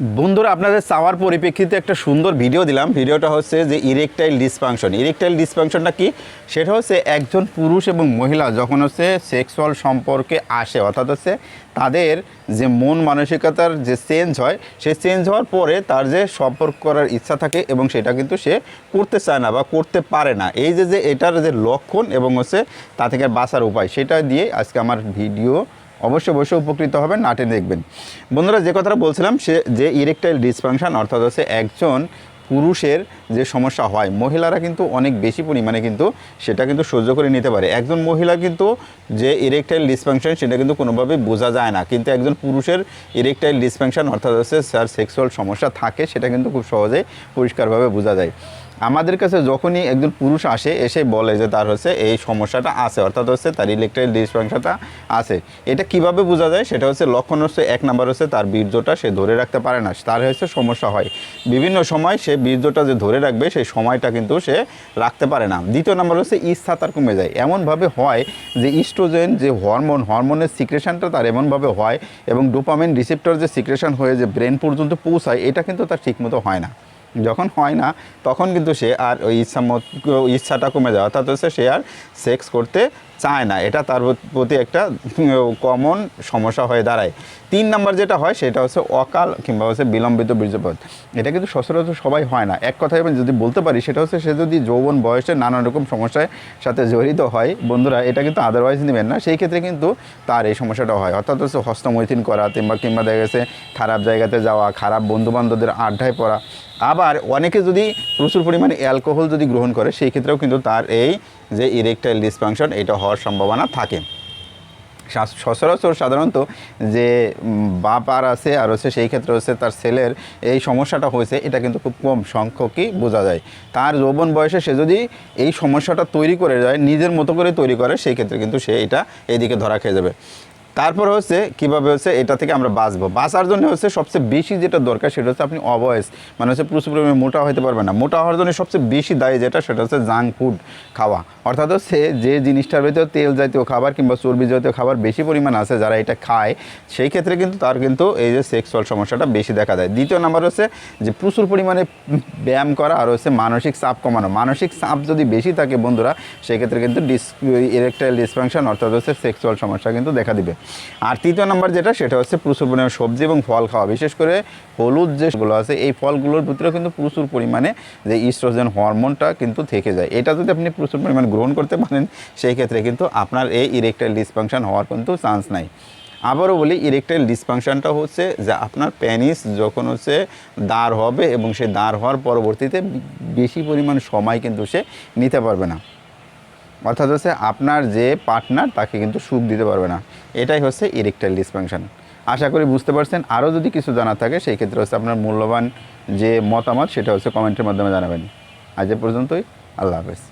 বন্ধুরা, আপনাদের চাওয়ার পরিপ্রেক্ষিতে একটা সুন্দর ভিডিও দিলাম। ভিডিওটা হচ্ছে যে ইরেকটাইল ডিসফাংশন ইরেকটাইল ডিসফাংশনটা কি? সেটা হচ্ছে একজন পুরুষ এবং মহিলা যখন হচ্ছে সেক্সুয়াল সম্পর্কে আসে, অর্থাৎ হচ্ছে তাদের যে মন মানসিকতার যে চেঞ্জ হয় সে চেঞ্জ হওয়ার পরে তার যে সম্পর্ক করার ইচ্ছা থাকে এবং সেটা কিন্তু সে করতে চায় না বা করতে পারে না। এই যে যে এটার যে লক্ষণ এবং হচ্ছে তা থেকে বাঁচার উপায়, সেটা দিয়ে আজকে আমার ভিডিও অবশ্যই অবশ্যই উপকৃত হবেন, নাটে দেখবেন। বন্ধুরা, যে কথাটা বলছিলাম, সে যে ইরেকটাইল ডিসফাংশন অর্থাৎ হচ্ছে একজন পুরুষের যে সমস্যা হয়, মহিলারা কিন্তু অনেক বেশি পরিমাণে কিন্তু সেটা কিন্তু সহ্য করে নিতে পারে। একজন মহিলা কিন্তু যে ইরেকটাইল ডিসফাংশন সেটা কিন্তু কোনোভাবে বোঝা যায় না। কিন্তু একজন পুরুষের ইরেকটাইল ডিসফাংশন অর্থাৎ হচ্ছে যার সেক্সুয়াল সমস্যা থাকে, সেটা কিন্তু খুব সহজেই পরিষ্কারভাবে বোঝা যায়। আমাদের কাছে যখনই একজন পুরুষ আসে, এসে বলে যে তার হচ্ছে এই সমস্যাটা আছে, অর্থাৎ হচ্ছে তার ইলেকট্রিক ডিসফাংশনটা আছে। এটা কীভাবে বোঝা যায়? সেটা হচ্ছে লক্ষণ হচ্ছে এক নাম্বার হচ্ছে তার বীর্যটা সে ধরে রাখতে পারে না, তার হচ্ছে সমস্যা হয়। বিভিন্ন সময় সে বীর্যটা যে ধরে রাখবে, সেই সময়টা কিন্তু সে রাখতে পারে না। দ্বিতীয় নাম্বার হচ্ছে ইচ্ছা তার কমে যায়। এমনভাবে হয় যে ইস্ট্রোজেন যে হরমোন হরমোনের সিক্রেশনটা তার এমনভাবে হয় এবং ডোপামিন রিসেপ্টর যে সিক্রেশন হয়ে যে ব্রেন পর্যন্ত পৌঁছায়, এটা কিন্তু তার ঠিকমতো হয় না। যখন হয় না, তখন কিন্তু সে আর ওই ইচ্ছা ইচ্ছাটা কমে যায় অর্থাৎ সে আর সেক্স করতে চায় না, এটা তার প্রতি একটা কমন সমস্যা হয়ে দাঁড়ায়। তিন নাম্বার যেটা হয়, সেটা হচ্ছে অকাল কিংবা হচ্ছে বিলম্বিত বীর্যপাত। এটা কিন্তু সচরাচর সবাই হয় না। এক কথায় আমি যদি বলতে পারি, সেটা হচ্ছে সে যদি যৌবন বয়সে নানান রকম সমস্যার সাথে জড়িত হয়, বন্ধুরা, এটা কিন্তু আদারওয়াইজ নেবেন না। সেই ক্ষেত্রে কিন্তু তার এই সমস্যাটা হয়। অর্থাৎ হচ্ছে হস্তমৈথিন করা, কিংবা কিংবা দেখা গেছে খারাপ জায়গাতে যাওয়া, খারাপ বন্ধুবান্ধবদের আড্ডায় পড়া। আবার অনেকে যদি প্রচুর পরিমাণে অ্যালকোহল যদি গ্রহণ করে, সেই ক্ষেত্রেও কিন্তু তার এই যে ইরেকটাইল ডিসফাংশন এটা হওয়ার সম্ভাবনা থাকে। সচরাচর সাধারণত যে বাপ আর আছে আর হচ্ছে সেই ক্ষেত্রে হচ্ছে তার ছেলের এই সমস্যাটা হয়েছে, এটা কিন্তু খুব কম সংখ্যকই বোঝা যায়। তার যৌবন বয়সে সে যদি এই সমস্যাটা তৈরি করে যায়, নিজের মতো করে তৈরি করে, সেই ক্ষেত্রে কিন্তু সে এটা এইদিকে ধরা খেয়ে যাবে। তারপর হচ্ছে, কীভাবে হচ্ছে, এটা থেকে আমরা বাঁচবো। বাঁচার জন্য হচ্ছে সবচেয়ে বেশি যেটা দরকার, সেটা হচ্ছে আপনি অবয়স। মানে হচ্ছে প্রচুর পরিমাণে মোটা হতে পারবেন না। মোটা হওয়ার জন্য সবচেয়ে বেশি দায়ী যেটা, সেটা হচ্ছে জাঙ্ক ফুড খাওয়া। অর্থাৎ হচ্ছে যে জিনিসটার ভিতরে তেল জাতীয় খাবার কিংবা চর্বি জাতীয় খাবার বেশি পরিমাণ আছে, যারা এটা খায়, সেই ক্ষেত্রে কিন্তু তার কিন্তু এই যে সেক্সুয়াল সমস্যাটা বেশি দেখা যায় দ্বিতীয় নাম্বার হচ্ছে যে প্রচুর পরিমাণে ব্যায়াম করা আর হচ্ছে মানসিক চাপ কমানো। মানসিক চাপ যদি বেশি থাকে বন্ধুরা, সেক্ষেত্রে কিন্তু ডিস ইরেকটাইল ডিসফাংশন অর্থাৎ হচ্ছে সেক্সুয়াল সমস্যা কিন্তু দেখা দিবে। আর তৃতীয় নাম্বার যেটা, সেটা হচ্ছে প্রচুর পরিমাণে সবজি এবং ফল খাওয়া। বিশেষ করে হলুদ যেগুলো আছে, এই ফলগুলোর ভিতরে কিন্তু প্রচুর পরিমাণে যে ইস্ট্রোজেন হরমোনটা কিন্তু থেকে যায়। এটা যদি আপনি প্রচুর পরিমাণে গ্রহণ করতে পারেন, সেই ক্ষেত্রে কিন্তু আপনার এই ইরেকটাইল ডিসফাংশন হওয়ার কিন্তু চান্স নাই। আবারও বলি ইরেকটাইল ডিসফাংশনটা হচ্ছে যে আপনার প্যানিস যখন হচ্ছে দাঁড় হবে এবং সে দাঁড় হওয়ার পরবর্তীতে বেশি পরিমাণ সময় কিন্তু সে নিতে পারবে না। অর্থাৎ হচ্ছে আপনার যে পার্টনার তাকে কিন্তু সুখ দিতে পারবে না। এটাই হচ্ছে ইরেকটাইল ডিসফাংশন আশা করি বুঝতে পারছেন। আরও যদি কিছু জানা থাকে, সেই ক্ষেত্রে হচ্ছে আপনার মূল্যবান যে মতামত, সেটা হচ্ছে কমেন্টের মাধ্যমে জানাবেন। আজ এ পর্যন্তই। আল্লাহ হাফেজ।